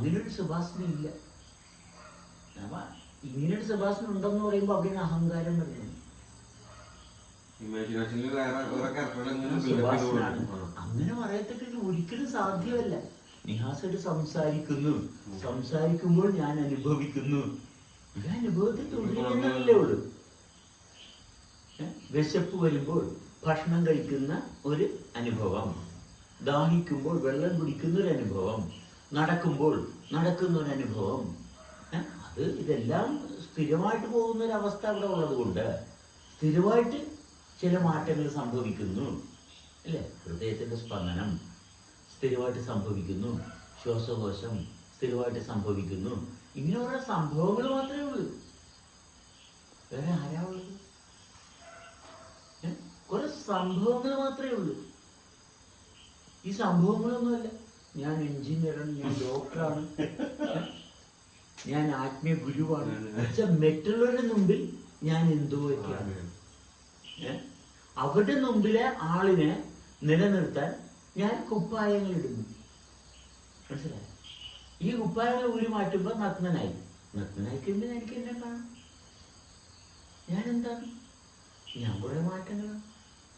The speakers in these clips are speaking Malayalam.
അങ്ങനെ സുഭാസന ഇല്ല. അപ്പൊ ഇങ്ങനൊരു സുഭാസന ഉണ്ടെന്ന് പറയുമ്പോൾ അവിടെ അഹങ്കാരം വരുന്നു. അങ്ങനെ പറയത്തക്ക ഒരിക്കലും സാധ്യമല്ല. നിഹാസായിട്ട് സംസാരിക്കുന്നു. സംസാരിക്കുമ്പോൾ ഞാൻ അനുഭവിക്കുന്നു. ഞാൻ അനുഭവത്തിൽ തുടരുന്നതല്ലേ ഉള്ളൂ? വിശപ്പ് വരുമ്പോൾ ഭക്ഷണം കഴിക്കുന്ന ഒരു അനുഭവം. ദാഹിക്കുമ്പോൾ വെള്ളം കുടിക്കുന്ന ഒരു അനുഭവം. നടക്കുമ്പോൾ നടക്കുന്ന ഒരു അനുഭവം അത് ഇതെല്ലാം സ്ഥിരമായിട്ട് പോകുന്ന ഒരു അവസ്ഥ അവിടെ ഉള്ളത് കൊണ്ട് സ്ഥിരമായിട്ട് ചില മാറ്റങ്ങൾ സംഭവിക്കുന്നു. അല്ലേ? ഹൃദയത്തിന്റെ സ്പന്ദനം സ്ഥിരമായിട്ട് സംഭവിക്കുന്നു. ശ്വാസകോശം സ്ഥിരമായിട്ട് സംഭവിക്കുന്നു. ഇങ്ങനെയുള്ള സംഭവങ്ങൾ മാത്രമേ ഉള്ളൂ. വേറെ ആരാ ഉള്ളത്? കുറെ സംഭവങ്ങൾ മാത്രമേ ഉള്ളൂ. ഈ സംഭവങ്ങളൊന്നുമല്ല. ഞാൻ എഞ്ചിനീയറാണ് ഞാൻ ഡോക്ടറാണ്. ഞാൻ ആത്മീയ ഗുരുവാണ്. പക്ഷെ മറ്റുള്ളവരുടെ മുമ്പിൽ ഞാൻ എന്തോ ഒക്കെയാണ്. അവരുടെ മുമ്പിലെ ആളിനെ നിലനിർത്താൻ ഞാൻ കുപ്പായങ്ങൾ ഇടുന്നു. മനസ്സിലായി? ഈ കുപ്പായങ്ങൾ ഊരി മാറ്റുമ്പോൾ നഗ്നനായി. നഗ്നനായി കഴിഞ്ഞാൽ എനിക്ക് എന്നെ കാണാം. ഞാൻ എന്താണ്? ഞാൻ കുറെ മാറ്റങ്ങളാണ്.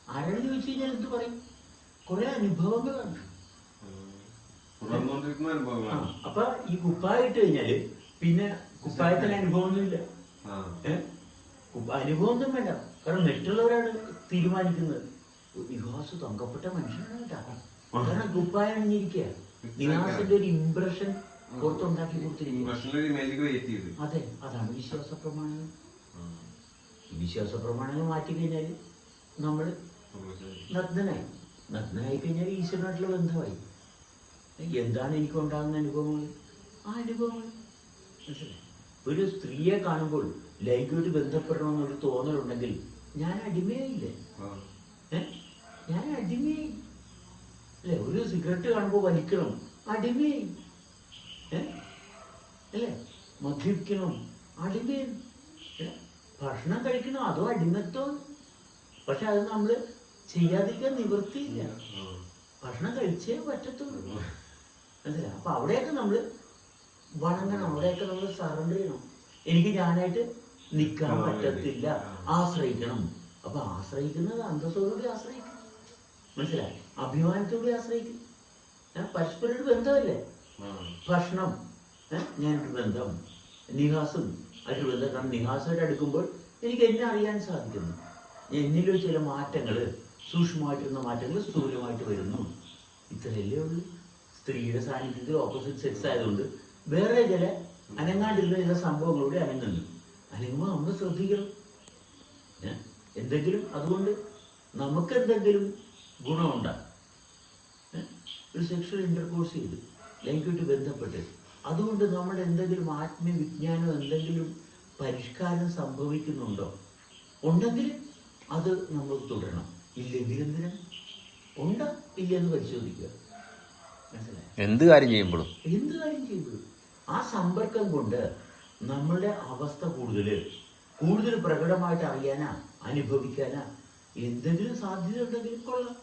ആരാണെന്ന് ചോദിച്ചു കഴിഞ്ഞാൽ എന്ത് പറയും? കുറെ അനുഭവങ്ങളാണ് അപ്പൊ ഈ കുപ്പായിട്ട് കഴിഞ്ഞാൽ പിന്നെ കുപ്പായത്തിന് അനുഭവമൊന്നുമില്ല. അനുഭവമൊന്നും വേണ്ട. കാരണം മറ്റുള്ളവരാണ് തീരുമാനിക്കുന്നത്. നിഹാസ് തങ്കപ്പെട്ട മനുഷ്യനാണ് കേട്ടോ. കാരണം കുപ്പായ അണിഞ്ഞിരിക്കുക. നിഹാസിന്റെ ഒരു ഇംപ്രഷൻ പുറത്തുണ്ടാക്കി ചെയ്ത്. അതെ അതാണ് വിശ്വാസ പ്രമാണങ്ങൾ. വിശ്വാസ പ്രമാണങ്ങൾ മാറ്റി കഴിഞ്ഞാൽ നമ്മൾ നഗ്നനായി. നഗ്നനായി കഴിഞ്ഞാൽ ഈശ്വരനായിട്ടുള്ള ബന്ധമായി. എന്താണ് എനിക്ക് ഉണ്ടാകുന്ന അനുഭവങ്ങൾ? ആ അനുഭവങ്ങൾ. മനസ്സിലായി? ഒരു സ്ത്രീയെ കാണുമ്പോൾ ലൈംഗികമായിട്ട് ബന്ധപ്പെടണമെന്നൊരു തോന്നലുണ്ടെങ്കിൽ ഞാൻ അടിമയായില്ലേ? ഏ? ഞാൻ അടിമയായി. അല്ലേ? ഒരു സിഗരറ്റ് കാണുമ്പോൾ വലിക്കണം. അടിമയായി. ഏ? അല്ലേ? മദ്യപിക്കണം. അടിമയും ഏ? ഭക്ഷണം കഴിക്കണം. അതോ അടിമത്വം പക്ഷെ അത് നമ്മൾ ചെയ്യാതിരിക്കാൻ നിവൃത്തിയില്ല. ഭക്ഷണം കഴിച്ചേ പറ്റത്തുള്ളൂ. മനസ്സിലായി? അപ്പൊ അവിടെയൊക്കെ നമ്മൾ വണങ്ങണം. അവിടെയൊക്കെ നമ്മൾ സറണ്ടർ ചെയ്യണം. എനിക്ക് ഞാനായിട്ട് നിൽക്കാൻ പറ്റത്തില്ല. ആശ്രയിക്കണം. അപ്പൊ ആശ്രയിക്കുന്നത് അന്തസ്സോടുകൂടി ആശ്രയിക്കും. മനസ്സിലായി? അഭിമാനത്തോടെ ആശ്രയിക്കും. പരസ്പരം ഒരു ബന്ധമല്ലേ? ഭക്ഷണം. ഞാനൊരു ബന്ധം. നിഹാസും ആയിട്ട് ബന്ധം. കാരണം നിഹാസായിട്ട് അടുക്കുമ്പോൾ എനിക്ക് എന്നെ അറിയാൻ സാധിക്കുന്നു. എന്നിലും ചില മാറ്റങ്ങൾ സൂക്ഷ്മമായിട്ടുള്ള മാറ്റങ്ങൾ സ്ഥൂലമായിട്ട് വരുന്നു. ഇത്രയല്ലേ ഉള്ളൂ. സ്ത്രീയുടെ സാന്നിധ്യത്തിൽ ഓപ്പോസിറ്റ് സെക്സ് ആയതുകൊണ്ട് വേറെ ചില അനങ്ങാണ്ടിരുന്ന ചില സംഭവങ്ങളൂടെ അനങ്ങുന്നു. അനങ്ങുമ്പോൾ നമ്മൾ ശ്രദ്ധിക്കണം. എന്തെങ്കിലും അതുകൊണ്ട് നമുക്കെന്തെങ്കിലും ഗുണമുണ്ടാകും ഒരു സെക്ഷൽ ഇന്റർകോഴ്സ് ചെയ്ത്. ലൈംഗികമായിട്ട് ബന്ധപ്പെട്ട്. അതുകൊണ്ട് നമ്മൾ എന്തെങ്കിലും ആത്മവിജ്ഞാനം എന്തെങ്കിലും പരിഷ്കാരം സംഭവിക്കുന്നുണ്ടോ? ഉണ്ടെങ്കിൽ അത് നമ്മൾ തുടരണം. ഇല്ലെങ്കിൽ എന്തിനാ? ഉണ്ടോ? ഇല്ലെന്ന് പരിശോധിക്കുക. എന്ത് കാര്യം ചെയ്യുമ്പോഴും? എന്ത് കാര്യം ചെയ്യുമ്പോഴും? ആ സമ്പർക്കം കൊണ്ട് നമ്മളുടെ അവസ്ഥ കൂടുതൽ കൂടുതൽ പ്രകടമായിട്ട് അറിയാനാ അനുഭവിക്കാനാ എന്തെങ്കിലും സാധ്യത ഉണ്ടെങ്കിൽ കൊള്ളാം.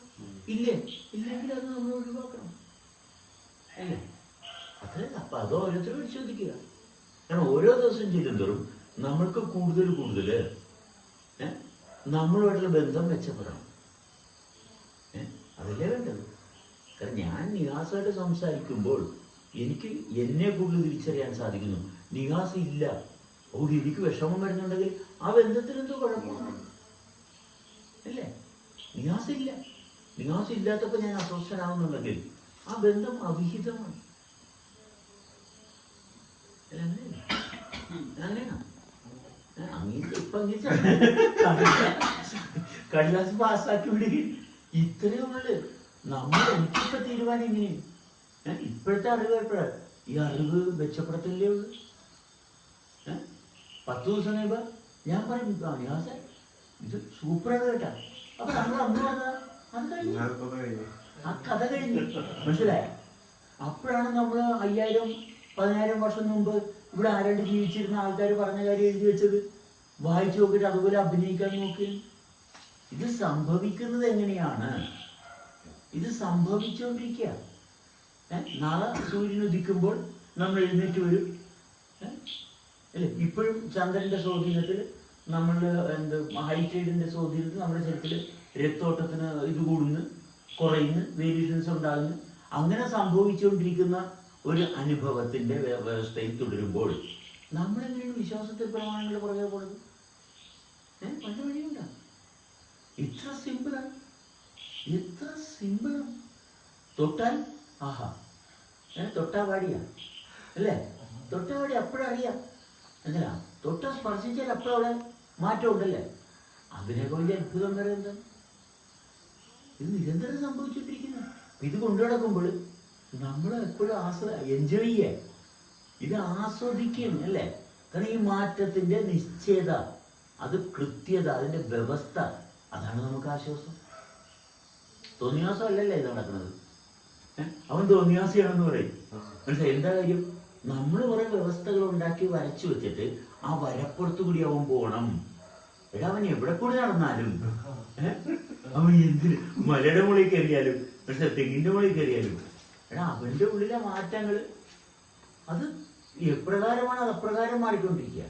ഇല്ലേ? ഇല്ലെങ്കിൽ അത് നമ്മൾ ഒഴിവാക്കണം. അല്ലേ? അത്രയല്ല അപ്പൊ അത് ഓരോരുത്തരും പരിശോധിക്കുക. കാരണം ഓരോ ദിവസം ചെല്ലുന്തോറും നമ്മൾക്ക് കൂടുതൽ കൂടുതൽ നമ്മളുമായിട്ടുള്ള ബന്ധം മെച്ചപ്പെടണം. അതല്ലേ വേണ്ടത്? കാരണം ഞാൻ നിഹാസായിട്ട് സംസാരിക്കുമ്പോൾ എനിക്ക് എന്നെ കൂടുതൽ തിരിച്ചറിയാൻ സാധിക്കുന്നു. നിഹാസ് ഇല്ല. ഓ എനിക്ക് വിഷമം വരുന്നുണ്ടെങ്കിൽ ആ ബന്ധത്തിന് എന്തോ കുഴപ്പമാണ് അല്ലേ? നിഹാസ് ഇല്ല. നിഹാസ് ഇല്ലാത്തപ്പോൾ ഞാൻ അസ്വസ്ഥനാവുന്നുണ്ടെങ്കിൽ ആ ബന്ധം അവിഹിതമാണ്. കടലാസ് പാസ്സാക്കി വിടുകയും ഇത്രയേ ഉള്ളു. നമ്മൾ ഇപ്പൊ തീരുമാനം എങ്ങനെയാണ് ഏ, ഇപ്പോഴത്തെ അറിവ് എപ്പോഴാണ് ഈ അറിവ് മെച്ചപ്പെടുത്തല്ലേ ഉള്ളു? പത്ത് ദിവസം കഴിയുമ്പോ ഞാൻ പറയും "ആ, നിഹാസേ, ഇത് സൂപ്പറാണ് കേട്ടാ. അപ്പൊ നമ്മൾ അന്ന് പറഞ്ഞതാ അത് കഴിഞ്ഞു. ആ കഥ കഴിഞ്ഞു. മനസ്സിലായ? അപ്പോഴാണ് നമ്മൾ അയ്യായിരം പതിനായിരം വർഷം മുമ്പ് ഇവിടെ ആരാണ്ട് ജീവിച്ചിരുന്ന ആൾക്കാർ പറഞ്ഞ കാര്യം എഴുതി വെച്ചത്. വായിച്ചു നോക്കിയിട്ട് അതുപോലെ അഭിനയിക്കാൻ നോക്കി. ഇത് സംഭവിക്കുന്നത് എങ്ങനെയാണ്? ഇത് സംഭവിച്ചുകൊണ്ടിരിക്കുക? നാളെ സൂര്യൻ ഉദിക്കുമ്പോൾ നമ്മൾ എഴുന്നേറ്റ് വരും? അല്ലേ? ഇപ്പോഴും ചന്ദ്രന്റെ സ്വാധീനത്തിൽ നമ്മൾ എന്ത് ഹൈറ്റൈഡിന്റെ സ്വാധീനത്തിൽ നമ്മുടെ ശരീരത്തിൽ രക്തോട്ടത്തിന് ഇത് കൂടുന്നു കുറയുന്നു വേരിയേഷൻസ് ഉണ്ടാകുന്നു. അങ്ങനെ സംഭവിച്ചുകൊണ്ടിരിക്കുന്ന ഒരു അനുഭവത്തിന്റെ വ്യ- വ്യവസ്ഥയിൽ തുടരുമ്പോൾ നമ്മളെങ്ങനെയാണ് വിശ്വാസത്തിൽ പ്രമാണങ്ങൾ പുറകെ പോകുന്നത്? ഏഹ് പല വഴിയുണ്ടോ? ഇത്ര സിമ്പിളാണ് എത്ര സിമ്പിളാണ് തൊട്ടാൽ ആഹാ. ഏ തൊട്ടാ പാടിയാ അല്ലേ? തൊട്ടാ പാടി അപ്പോഴറിയാം എന്തിനാ തൊട്ടാ സ്പർശിച്ചാൽ അപ്പോഴവിടെ മാറ്റം ഉണ്ടല്ലേ? അതിനൊക്കെ വലിയ അത്ഭുതം വരെ എന്താ? ഇത് നിരന്തരം സംഭവിച്ചുകൊണ്ടിരിക്കുന്നു ഇത് കൊണ്ടു നടക്കുമ്പോൾ നമ്മൾ എപ്പോഴും ആസ്വ എൻജോയ് ചെയ്യേ. ഇത് ആസ്വദിക്കും അല്ലേ? കാരണം ഈ മാറ്റത്തിന്റെ നിശ്ചയത അത് കൃത്യത അതിന്റെ വ്യവസ്ഥ അതാണ് നമുക്ക് ആശ്വാസം. തോന്നിയാസം അല്ലല്ലേ ഇത് നടക്കുന്നത്. അവൻ തോന്നിയാസിയാണെന്ന് പറയും. മനസ്സിലായി എന്താ കാര്യം? നമ്മൾ കുറെ വ്യവസ്ഥകൾ ഉണ്ടാക്കി വരച്ചു വെച്ചിട്ട് ആ വരപ്പുറത്ത് കൂടി അവൻ പോണം. എടാ അവൻ എവിടെ കൂടി നടന്നാലും? അവൻ എന്തിന്? മലയുടെ മുകളിൽ കയറിയാലും പക്ഷെ തെങ്ങിന്റെ മുകളിൽ കയറിയാലും. എടാ അവന്റെ ഉള്ളിലെ മാറ്റങ്ങൾ അത് എപ്രകാരമാണ് അത് അപ്രകാരം മാറിക്കൊണ്ടിരിക്കുക?